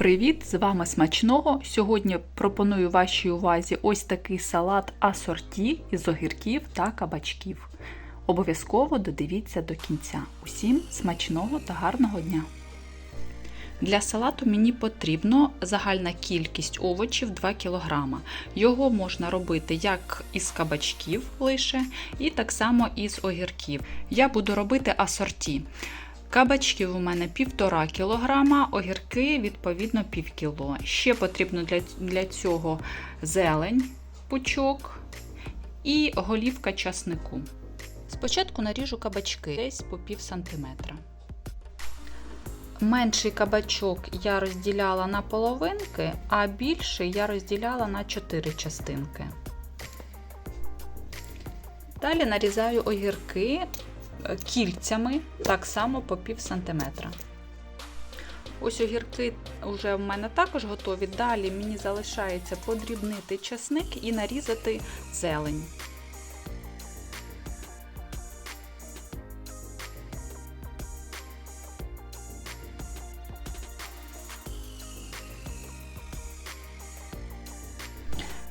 Привіт! З вами смачного. Сьогодні пропоную вашій увазі ось такий салат асорті із огірків та кабачків. Обов'язково додивіться до кінця. Усім смачного та гарного дня! Для салату мені потрібно загальна кількість овочів 2 кг. Його можна робити як із кабачків лише, і так само із огірків. Я буду робити асорті. Кабачків у мене 1,5 кг, огірки відповідно пів кіло. Ще потрібно для, для цього зелень, пучок і голівка часнику. Спочатку наріжу кабачки десь по пів сантиметра. Менший кабачок я розділяла на половинки, а більший я розділяла на 4 частинки. Далі нарізаю огірки кільцями так само по пів сантиметра. Ось огірки вже в мене також готові. Далі мені залишається подрібнити часник і нарізати зелень.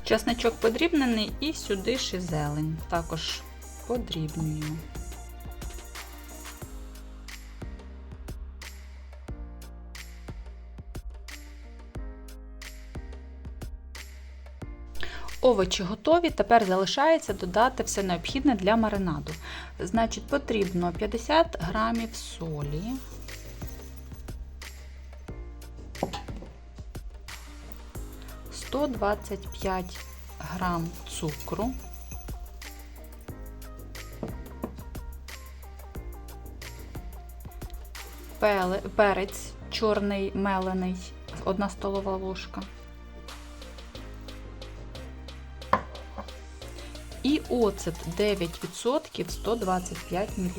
Часничок подрібнений і сюди і зелень. Також подрібнюємо. Овочі готові, тепер залишається додати все необхідне для маринаду. Значить, потрібно 50 грамів солі, сто двадцять п'ять грам цукру, перець чорний мелений, 1 столова ложка. І оцет 9% 125 мл.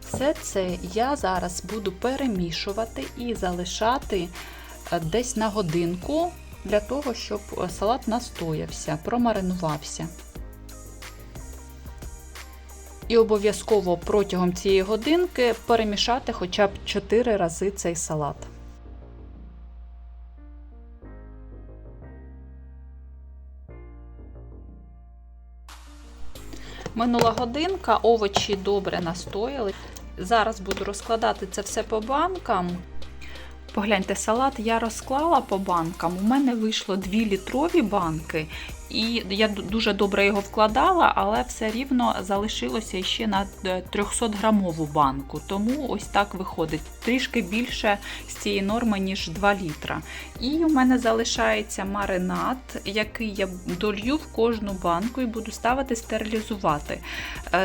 Все це я зараз буду перемішувати і залишати десь на годинку для того, щоб салат настоявся, промаринувався. І обов'язково протягом цієї годинки перемішати хоча б 4 рази цей салат. Минула годинка, овочі добре настояли. Зараз буду розкладати це все по банкам. Погляньте, салат я розклала по банкам. У мене вийшло 2 літрові банки, і я дуже добре його вкладала, але все рівно залишилося ще на 300 грамову банку. Тому ось так виходить трішки більше з цієї норми, ніж 2 літра. І у мене залишається маринад, який я долью в кожну банку і буду ставити стерилізувати.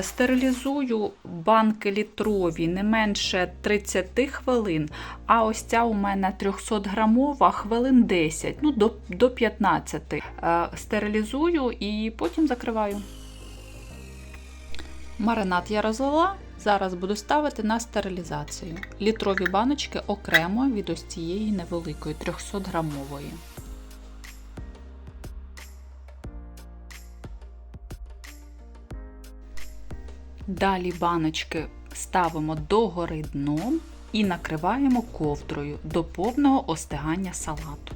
Стерилізую банки літрові не менше 30 хвилин, а ось ця у мене 300 грамова хвилин 10, ну до, до 15. Стерилізую і потім закриваю. Маринад я розлила, зараз буду ставити на стерилізацію. Літрові баночки окремо від ось цієї невеликої 300 грамової. Далі баночки ставимо догори дном і накриваємо ковдрою до повного остигання салату.